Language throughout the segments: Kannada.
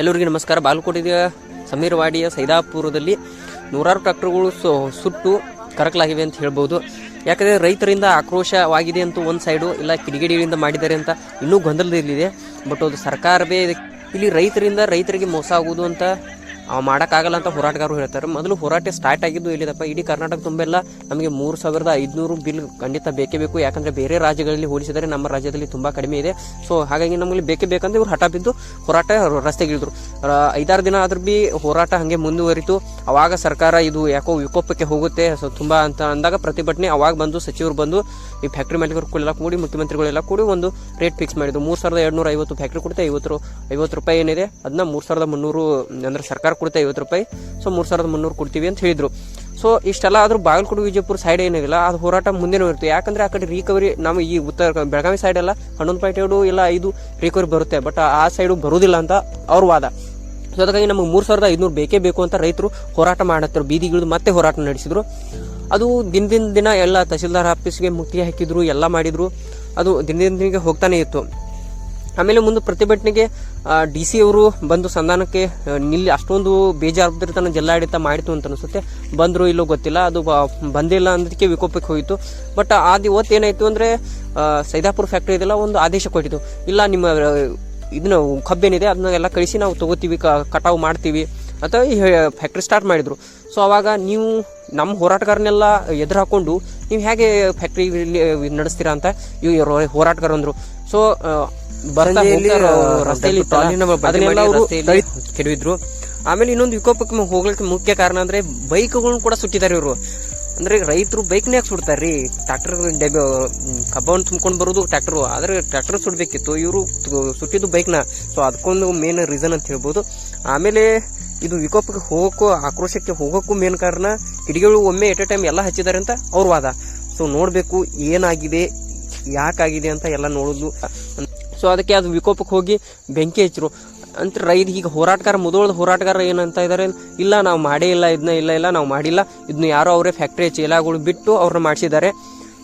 ಎಲ್ಲರಿಗೂ ನಮಸ್ಕಾರ. ಬಾಲಕೋಟೆಯ ಸಮೀರವಾಡಿಯ ಸೈದಾಪುರದಲ್ಲಿ ನೂರಾರು ಟ್ರ್ಯಾಕ್ಟರ್ಗಳು ಸುಟ್ಟು ಕರಕಲಾಗಿವೆ ಅಂತ ಹೇಳ್ಬೋದು. ಯಾಕಂದರೆ ರೈತರಿಂದ ಆಕ್ರೋಶವಾಗಿದೆ ಅಂತ ಒಂದು ಸೈಡು, ಇಲ್ಲ ಕಿಡಿಗೇಡಿಗಳಿಂದ ಮಾಡಿದ್ದಾರೆ ಅಂತ ಇನ್ನೂ ಗೊಂದಲದಲ್ಲಿದೆ. ಬಟ್ ಅದು ಸರ್ಕಾರವೇ ಇಲ್ಲಿ ರೈತರಿಂದ ರೈತರಿಗೆ ಮೋಸ ಆಗುವುದು ಅಂತ ಆ, ಮಾಡೋಕ್ಕಾಗಲ್ಲ ಅಂತ ಹೋರಾಟಗಾರರು ಹೇಳ್ತಾರೆ. ಮೊದಲು ಹೋರಾಟ ಸ್ಟಾರ್ಟ್ ಆಗಿದ್ದು ಎಲ್ಲಿದಪ್ಪ? ಇಡೀ ಕರ್ನಾಟಕ ತುಂಬೆಲ್ಲ ನಮಗೆ ಮೂರು ಸಾವಿರದ ಐದುನೂರು ಬಿಲ್ ಖಂಡಿತ ಬೇಕೇ ಬೇಕು. ಯಾಕಂದರೆ ಬೇರೆ ರಾಜ್ಯಗಳಲ್ಲಿ ಹೋಲಿಸಿದರೆ ನಮ್ಮ ರಾಜ್ಯದಲ್ಲಿ ತುಂಬ ಕಡಿಮೆ ಇದೆ. ಸೊ ಹಾಗಾಗಿ ನಮಗೆ ಬೇಕೇ ಬೇಕಂದ್ರೆ ಇವ್ರು ಹಠ ಬಿದ್ದು ಹೋರಾಟ ರಸ್ತೆಗಿಳಿದ್ರು ಐದಾರು ದಿನ ಆದ್ರೂ ಬಿ ಹೋರಾಟ ಹಾಗೆ ಮುಂದುವರಿತು. ಅವಾಗ ಸರ್ಕಾರ ಇದು ಯಾಕೋ ವಿಕೋಪಕ್ಕೆ ಹೋಗುತ್ತೆ. ಸೊ ತುಂಬ ಅಂತ ಅಂದಾಗ ಪ್ರತಿಭಟನೆ ಅವಾಗ ಬಂದು ಸಚಿವರು ಬಂದು ಈ ಫ್ಯಾಕ್ಟ್ರಿ ಮಾಲೀಕರುಗಳೆಲ್ಲ ಕೂಡಿ ಮುಖ್ಯಮಂತ್ರಿಗಳೆಲ್ಲ ಕೂಡಿ ಒಂದು ರೇಟ್ ಫಿಕ್ಸ್ ಮಾಡಿದ್ರು. ಮೂರು ಸಾವಿರದ ಎರಡುನೂರ ಐವತ್ತು ಫ್ಯಾಕ್ಟ್ರಿ ಕೊಡುತ್ತೆ ಐವತ್ತು ಐವತ್ತು ರೂಪಾಯಿ ಏನಿದೆ? ಅದನ್ನ ಮೂರು ಸಾವಿರದ ಮುನ್ನೂರು ಅಂದ್ರೆ ಸರ್ಕಾರ ಕೊಡುತ್ತೆ, ಐವತ್ತು ರೂಪಾಯಿ. ಸೊ ಮೂರು ಸಾವಿರದ ಮುನ್ನೂರು ಕೊಡ್ತೀವಿ ಅಂತ ಹೇಳಿದ್ರು. ಸೊ ಇಷ್ಟೆಲ್ಲ ಆದರೂ ಬಾಗಲಕೋಟೆ ವಿಜಯಪುರ ಸೈಡ್ ಏನಿಲ್ಲ ಅದು ಹೋರಾಟ ಮುಂದೆನೂ ಇರುತ್ತೆ. ಯಾಕಂದರೆ ಆ ಕಡೆ ರಿಕವರಿ ನಮ್ಮ ಈ ಉತ್ತರ ಬೆಳಗಾವಿ ಸೈಡ್ ಎಲ್ಲ ಹನ್ನೊಂದು ಪಾಯಿಂಟ್ ಎರಡು ಇಲ್ಲ ಐದು ರಿಕವರಿ ಬರುತ್ತೆ. ಬಟ್ ಆ ಸೈಡು ಬರೋದಿಲ್ಲ ಅಂತ ಅವ್ರ ವಾದ. ಸೊ ಅದಕ್ಕಾಗಿ ನಮಗೆ ಮೂರು ಸಾವಿರದ ಐದುನೂರು ಬೇಕೇ ಬೇಕು ಅಂತ ರೈತರು ಹೋರಾಟ ಮಾಡತ್ತರು ಬೀದಿಗಿಳಿದು ಮತ್ತೆ ಹೋರಾಟ ನಡೆಸಿದ್ರು. ಅದು ದಿನದಿಂದ ದಿನ ಎಲ್ಲ ತಹಸೀಲ್ದಾರ್ ಆಫೀಸ್ಗೆ ಮುಕ್ತಿ ಹಾಕಿದ್ರು, ಎಲ್ಲ ಮಾಡಿದ್ರು. ಅದು ದಿನದಿಂದ ದಿನಕ್ಕೆ ಹೋಗ್ತಾನೆ ಇತ್ತು. ಆಮೇಲೆ ಮುಂದೆ ಪ್ರತಿಭಟನೆಗೆ ಡಿ ಸಿ ಅವರು ಬಂದು ಸಂಧಾನಕ್ಕೆ ನಿಲ್ಲಿ ಅಷ್ಟೊಂದು ಬೇಜಾರ್ದಾರಿತನ ಜಿಲ್ಲಾಡಳಿತ ಮಾಡಿತು ಅಂತ ಅನಿಸುತ್ತೆ. ಬಂದರು ಇಲ್ಲೋ ಗೊತ್ತಿಲ್ಲ, ಅದು ಬಂದಿಲ್ಲ ಅನ್ನೋದಕ್ಕೆ ವಿಕೋಪಕ್ಕೆ ಹೋಯಿತು. ಬಟ್ ಅದು ಇವತ್ತು ಏನಾಯಿತು ಅಂದರೆ ಸೈದಾಪುರ ಫ್ಯಾಕ್ಟ್ರಿ ಇದೆಲ್ಲ ಒಂದು ಆದೇಶ ಕೊಟ್ಟಿತು. ಇಲ್ಲ, ನಿಮ್ಮ ಇದನ್ನ ಕಬ್ಬೇನಿದೆ, ಅದನ್ನ ಎಲ್ಲ ಕಳಿಸಿ ನಾವು ತಗೋತೀವಿ ಕಟಾವು ಮಾಡ್ತೀವಿ ಅಥವಾ ಈ ಫ್ಯಾಕ್ಟ್ರಿ ಸ್ಟಾರ್ಟ್ ಮಾಡಿದರು. ಸೊ ಅವಾಗ ನೀವು ನಮ್ಮ ಹೋರಾಟಗಾರನೆಲ್ಲ ಎದುರು ಹಾಕೊಂಡು ನೀವು ಹೇಗೆ ಫ್ಯಾಕ್ಟ್ರಿ ನಡೆಸ್ತೀರಾ ಅಂತ ಇವ್ರು ಹೋರಾಟಗಾರ ಅಂದರು. ಸೊ ಕೆಡವಿದ್ರು. ಆಮೇಲೆ ಇನ್ನೊಂದು ವಿಕೋಪಕ್ಕೆ ಹೋಗ್ಲಿಕ್ಕೆ ಮುಖ್ಯ ಕಾರಣ ಅಂದ್ರೆ ಬೈಕ್ಗಳನ್ನ ಕೂಡ ಸುಟ್ಟಿದ್ದಾರೆ ಇವರು. ಅಂದ್ರೆ ರೈತರು ಬೈಕ್ನ ಯಾಕೆ ಸುಡ್ತಾರ್ರಿ? ಟ್ರಾಕ್ಟರ್ ಕಬ್ಬವನ್ನು ತುಂಬಿಕೊಂಡು ಬರೋದು ಟ್ರಾಕ್ಟರ್ ಆದ್ರೆ ಟ್ರಾಕ್ಟರ್ ಸುಡ್ಬೇಕಿತ್ತು. ಇವರು ಸುಟ್ಟಿದ್ದು ಬೈಕ್ನ. ಸೊ ಅದಕ್ಕೊಂದು ಮೇನ್ ರೀಸನ್ ಅಂತ ಹೇಳ್ಬೋದು. ಆಮೇಲೆ ಇದು ವಿಕೋಪಕ್ಕೆ ಹೋಗಕ್ಕೂ ಆಕ್ರೋಶಕ್ಕೆ ಹೋಗೋಕ್ಕೂ ಮೇನ್ ಕಾರಣ ಕಿಡಿಗಳು ಒಮ್ಮೆ ಎಟ್ ಎ ಟೈಮ್ ಎಲ್ಲ ಹಚ್ಚಿದ್ದಾರೆ ಅಂತ ಅವ್ರ ವಾದ. ಸೊ ನೋಡಬೇಕು ಏನಾಗಿದೆ ಯಾಕಾಗಿದೆ ಅಂತ ಎಲ್ಲ ನೋಡೋದು. ಸೊ ಅದಕ್ಕೆ ಅದು ವಿಕೋಪಕ್ಕೆ ಹೋಗಿ ಬೆಂಕಿ ಹಚ್ಚರು. ಅಂತ ರೈತ ಈಗ ಹೋರಾಟಗಾರ ಮೊದಲ ಹೋರಾಟಗಾರ ಏನಂತ ಇದ್ದಾರೆ ಇಲ್ಲ ನಾವು ಮಾಡೇ ಇಲ್ಲ ಇದನ್ನ ಇಲ್ಲ ಇಲ್ಲ, ನಾವು ಮಾಡಿಲ್ಲ. ಇದನ್ನ ಯಾರೋ ಅವರೇ ಫ್ಯಾಕ್ಟ್ರಿ ಚೀಲಗಳು ಬಿಟ್ಟು ಅವ್ರನ್ನ ಮಾಡಿಸಿದ್ದಾರೆ.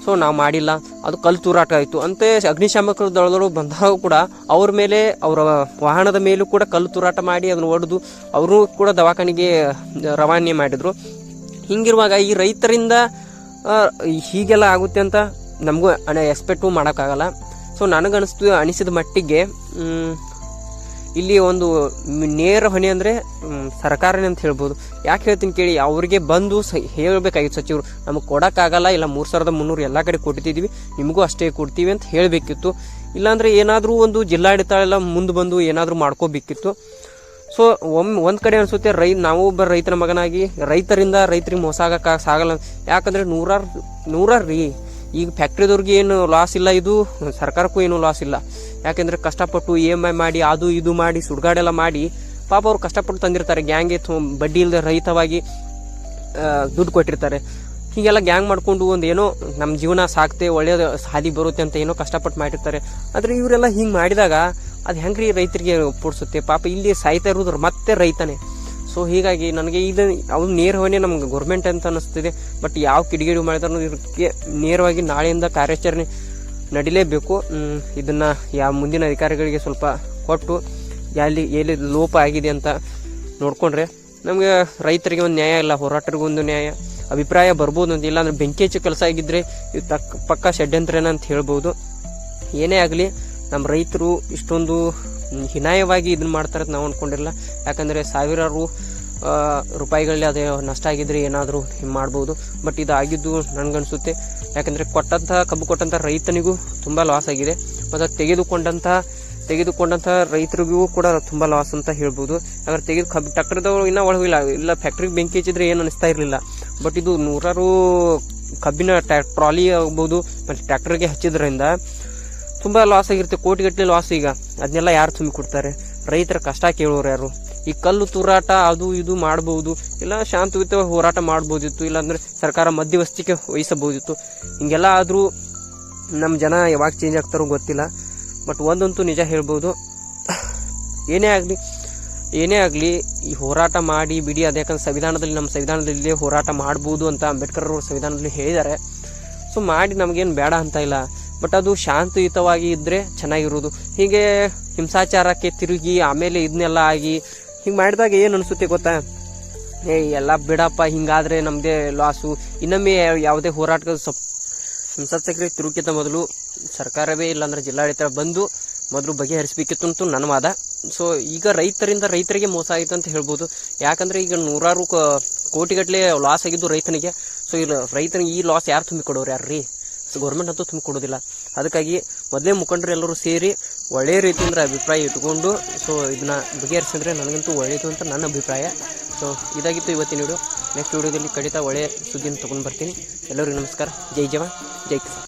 ಸೊ ನಾವು ಮಾಡಿಲ್ಲ. ಅದು ಕಲ್ಲು ತೂರಾಟ ಆಯಿತು. ಅಂತೆ ಅಗ್ನಿಶಾಮಕ ದಳದವರು ಬಂದಾಗ ಕೂಡ ಅವ್ರ ಮೇಲೆ, ಅವರ ವಾಹನದ ಮೇಲೂ ಕೂಡ ಕಲ್ಲು ತೂರಾಟ ಮಾಡಿ ಅದನ್ನು ಹೊಡೆದು ಅವರು ಕೂಡ ದವಾಖಾನೆಗೆ ರವಾನೆ ಮಾಡಿದರು. ಹಿಂಗಿರುವಾಗ ಈ ರೈತರಿಂದ ಹೀಗೆಲ್ಲ ಆಗುತ್ತೆ ಅಂತ ನಮಗೂ ಎಕ್ಸ್ಪೆಕ್ಟು ಮಾಡೋಕ್ಕಾಗಲ್ಲ. ಸೊ ನನಗನ್ನಿಸ್ತು ಅನಿಸಿದ ಮಟ್ಟಿಗೆ ಇಲ್ಲಿ ಒಂದು ನೇರ ಹೊಣೆ ಅಂದರೆ ಸರ್ಕಾರನೇ ಅಂತ ಹೇಳ್ಬೋದು. ಯಾಕೆ ಹೇಳ್ತೀನಿ ಕೇಳಿ, ಅವರಿಗೆ ಬಂದು ಸ, ಹೇಳಬೇಕಾಗಿತ್ತು ಸಚಿವರು. ನಮಗೆ ಕೊಡೋಕ್ಕಾಗಲ್ಲ, ಇಲ್ಲ ಮೂರು ಸಾವಿರದ ಮುನ್ನೂರು ಎಲ್ಲ ಕಡೆ ಕೊಟ್ಟಿದ್ದೀವಿ ನಿಮಗೂ ಅಷ್ಟೇ ಕೊಡ್ತೀವಿ ಅಂತ ಹೇಳಬೇಕಿತ್ತು. ಇಲ್ಲಾಂದರೆ ಏನಾದರೂ ಒಂದು ಜಿಲ್ಲಾಡಳಿತ ಎಲ್ಲ ಮುಂದೆ ಬಂದು ಏನಾದರೂ ಮಾಡ್ಕೋಬೇಕಿತ್ತು. ಸೊ ಒಮ್ಮೆ ಒಂದು ಕಡೆ ಅನಿಸುತ್ತೆ, ರೈ, ನಾವು ಒಬ್ಬ ರೈತನ ಮಗನಾಗಿ, ರೈತರಿಂದ ರೈತರಿಗೆ ಮೋಸ ಆಗಕ್ಕೆ ಸಾಗಲ್ಲ. ಯಾಕಂದರೆ ನೂರಾರು ನೂರಾರು ರೀ ಈಗ ಫ್ಯಾಕ್ಟ್ರಿದವ್ರಿಗೆ ಏನು ಲಾಸ್ ಇಲ್ಲ, ಇದು ಸರ್ಕಾರಕ್ಕೂ ಏನು ಲಾಸ್ ಇಲ್ಲ. ಯಾಕೆಂದರೆ ಕಷ್ಟಪಟ್ಟು ಇ ಎಂ ಐ ಮಾಡಿ, ಅದು ಇದು ಮಾಡಿ, ಸುಡ್ಗಾಡೆಲ್ಲ ಮಾಡಿ, ಪಾಪ ಅವ್ರು ಕಷ್ಟಪಟ್ಟು ತಂದಿರ್ತಾರೆ. ಗ್ಯಾಂಗ್ ಬಡ್ಡಿ ಇಲ್ಲದೆ ರಹಿತವಾಗಿ ದುಡ್ಡು ಕೊಟ್ಟಿರ್ತಾರೆ. ಹೀಗೆಲ್ಲ ಗ್ಯಾಂಗ್ ಮಾಡಿಕೊಂಡು ಒಂದು ಏನೋ ನಮ್ಮ ಜೀವನ ಸಾಕ್ತೆ ಒಳ್ಳೆಯದು ಹಾದಿ ಬರುತ್ತೆ ಅಂತ ಏನೋ ಕಷ್ಟಪಟ್ಟು ಮಾಡಿರ್ತಾರೆ. ಆದರೆ ಇವರೆಲ್ಲ ಹಿಂಗೆ ಮಾಡಿದಾಗ, ಅದು ಹೆಂಗ್ರಿ ರೈತರಿಗೆ ಪೂಡ್ಸುತ್ತೆ? ಪಾಪ ಇಲ್ಲಿ ಸಾಯ್ತಾ ಇರೋದ್ರ ಮತ್ತೆ ರೈತನೇ. ಸೊ ಹೀಗಾಗಿ ನನಗೆ ಇದು ಅವ್ನು ನೇರವಾಗಿ ನಮ್ಗೆ ಗೌರ್ಮೆಂಟ್ ಅಂತ ಅನ್ನಿಸ್ತಿದೆ. ಬಟ್ ಯಾವ ಕಿಡಿಗೇಡಿ ಮಾಡಿದ್ರು ಇದಕ್ಕೆ ನೇರವಾಗಿ ನಾಳೆಯಿಂದ ಕಾರ್ಯಾಚರಣೆ ನಡಿಲೇಬೇಕು. ಇದನ್ನು ಯಾವ ಮುಂದಿನ ಅಧಿಕಾರಿಗಳಿಗೆ ಸ್ವಲ್ಪ ಕೊಟ್ಟು ಎಲ್ಲಿ ಎಲ್ಲಿ ಲೋಪ ಆಗಿದೆ ಅಂತ ನೋಡ್ಕೊಂಡ್ರೆ ನಮಗೆ ರೈತರಿಗೆ ಒಂದು ನ್ಯಾಯ ಇಲ್ಲ, ಹೋರಾಟರಿಗೂ ಒಂದು ನ್ಯಾಯ. ಅಭಿಪ್ರಾಯ ಬರ್ಬೋದು ಅಂತ ಇಲ್ಲಾಂದ್ರೆ ಬೆಂಕಿ ಹೆಚ್ಚು ಕೆಲಸ ಆಗಿದ್ರೆ ಇದು ತಕ್ಕ ಪಕ್ಕ ಷಡ್ಯಂತ್ರನ ಅಂತ ಹೇಳ್ಬೋದು. ಏನೇ ಆಗಲಿ ನಮ್ಮ ರೈತರು ಇಷ್ಟೊಂದು ಹೀನಾಯವಾಗಿ ಇದನ್ನ ಮಾಡ್ತಾರೆ ನಾವು ಅಂದ್ಕೊಂಡಿರಲ್ಲ ಯಾಕಂದರೆ ಸಾವಿರಾರು ರೂಪಾಯಿಗಳಲ್ಲಿ ಅದೇ ನಷ್ಟ ಆಗಿದ್ರೆ ಏನಾದರೂ ಮಾಡ್ಬೋದು. ಬಟ್ ಇದು ಆಗಿದ್ದು ನನಗನ್ಸುತ್ತೆ. ಯಾಕಂದರೆ ಕೊಟ್ಟಂಥ ಕಬ್ಬು ಕೊಟ್ಟಂಥ ರೈತನಿಗೂ ತುಂಬ ಲಾಸ್ ಆಗಿದೆ. ಮತ್ತು ತೆಗೆದುಕೊಂಡಂಥ ತೆಗೆದುಕೊಂಡಂಥ ರೈತರಿಗೂ ಕೂಡ ತುಂಬ ಲಾಸ್ ಅಂತ ಹೇಳ್ಬೋದು. ಯಾಕಂದ್ರೆ ತೆಗೆದು ಕಬ್ಬು, ಟ್ರ್ಯಾಕ್ಟರ್ದವ್ರು ಇನ್ನೂ ಒಳಗಿಲ್ಲ ಇಲ್ಲ. ಫ್ಯಾಕ್ಟ್ರಿಗೆ ಬೆಂಕಿ ಹಚ್ಚಿದ್ರೆ ಏನು ಅನಿಸ್ತಾ ಇರಲಿಲ್ಲ. ಬಟ್ ಇದು ನೂರಾರು ಕಬ್ಬಿನ ಟ್ರಾಲಿ ಆಗ್ಬೋದು. ಮತ್ತು ಟ್ರ್ಯಾಕ್ಟರ್ಗೆ ಹಚ್ಚಿದ್ರಿಂದ ತುಂಬ ಲಾಸ್ ಆಗಿರುತ್ತೆ, ಕೋಟಿಗಟ್ಟಲೆ ಲಾಸ್ ಈಗ. ಅದನ್ನೆಲ್ಲ ಯಾರು ತುಂಬಿ ಕೊಡ್ತಾರೆ? ರೈತರ ಕಷ್ಟ ಕೇಳೋರು ಯಾರು? ಈ ಕಲ್ಲು ತೂರಾಟ ಅದು ಇದು ಮಾಡ್ಬೋದು, ಇಲ್ಲ ಶಾಂತಯುತ ಹೋರಾಟ ಮಾಡ್ಬೋದಿತ್ತು, ಇಲ್ಲಾಂದರೆ ಸರ್ಕಾರ ಮಧ್ಯವಸ್ತಿಕೆ ವಹಿಸಬಹುದಿತ್ತು. ಹಿಂಗೆಲ್ಲ ಆದರೂ ನಮ್ಮ ಜನ ಯಾವಾಗ ಚೇಂಜ್ ಆಗ್ತಾರೋ ಗೊತ್ತಿಲ್ಲ. ಬಟ್ ಒಂದಂತೂ ನಿಜ ಹೇಳ್ಬೋದು. ಏನೇ ಆಗಲಿ ಏನೇ ಆಗಲಿ, ಈ ಹೋರಾಟ ಮಾಡಿ ಬಿಡಿ. ಅದು ಯಾಕಂದ್ರೆ ಸಂವಿಧಾನದಲ್ಲಿ ನಮ್ಮ ಸಂವಿಧಾನದಲ್ಲಿ ಹೋರಾಟ ಮಾಡ್ಬೋದು ಅಂತ ಅಂಬೇಡ್ಕರ್ ಅವರು ಸಂವಿಧಾನದಲ್ಲಿ ಹೇಳಿದ್ದಾರೆ. ಸೊ ಮಾಡಿ ನಮಗೇನು ಬೇಡ ಅಂತ ಇಲ್ಲ. ಬಟ್ ಅದು ಶಾಂತಿಯುತವಾಗಿ ಇದ್ದರೆ ಚೆನ್ನಾಗಿರೋದು. ಹೀಗೆ ಹಿಂಸಾಚಾರಕ್ಕೆ ತಿರುಗಿ ಆಮೇಲೆ ಇದನ್ನೆಲ್ಲ ಆಗಿ ಹಿಂಗೆ ಮಾಡಿದಾಗ ಏನು ಅನಿಸುತ್ತೆ ಗೊತ್ತಾ? ಏ, ಎಲ್ಲ ಬಿಡಪ್ಪ, ಹಿಂಗಾದರೆ ನಮ್ಮದೇ ಲಾಸು ಇನ್ನೊಮ್ಮೆ ಯಾವುದೇ ಹೋರಾಟದ ಸಪ್ ಹಿಂಸಾಚಾರಕ್ಕೆ ತಿರುಗಿದ ಮೊದಲು ಸರ್ಕಾರವೇ ಇಲ್ಲಾಂದ್ರೆ ಜಿಲ್ಲಾಡಳಿತ ಬಂದು ಮೊದಲು ಬಗೆಹರಿಸಬೇಕಿತ್ತು ಅಂತೂ ನನ್ನ ವಾದ. ಸೊ ಈಗ ರೈತರಿಂದ ರೈತರಿಗೆ ಮೋಸ ಆಯಿತು ಅಂತ ಹೇಳ್ಬೋದು. ಯಾಕಂದ್ರೆ ಈಗ ನೂರಾರು ಕೋಟಿಗಟ್ಟಲೆ ಲಾಸ್ ಆಗಿದ್ದು ರೈತನಿಗೆ. ಸೊ ಇಲ್ಲ, ರೈತನಿಗೆ ಈ ಲಾಸ್ ಯಾರು ತುಂಬಿಕೊಡೋರು ಯಾರು ರೀ ಗೌರ್ಮೆಂಟ್ ಅಂತೂ ತುಂಬಿಕೊಡೋದಿಲ್ಲ ಅದಕ್ಕಾಗಿ ಮೊದಲೇ ಮುಖಂಡರು ಎಲ್ಲರೂ ಸೇರಿ ಒಳ್ಳೆಯ ರೀತಿಯಿಂದ ಅಭಿಪ್ರಾಯ ಇಟ್ಕೊಂಡು ಸೊ ಇದನ್ನ ಬಗೆಹರಿಸಿದ್ರೆ ನನಗಂತೂ ಒಳ್ಳೆಯದು ಅಂತ ನನ್ನ ಅಭಿಪ್ರಾಯ. ಸೊ ಇದಾಗಿತ್ತು ಇವತ್ತಿನ ವಿಡಿಯೋ ನೆಕ್ಸ್ಟ್ ವಿಡಿಯೋದಲ್ಲಿ ಖಂಡಿತ ಒಳ್ಳೆಯ ಸುದ್ದಿನ ತೊಗೊಂಡು ಬರ್ತೀನಿ. ಎಲ್ಲರಿಗೂ ನಮಸ್ಕಾರ. ಜೈ ಜವಾನ್, ಜೈ ಕಿಸಾನ್.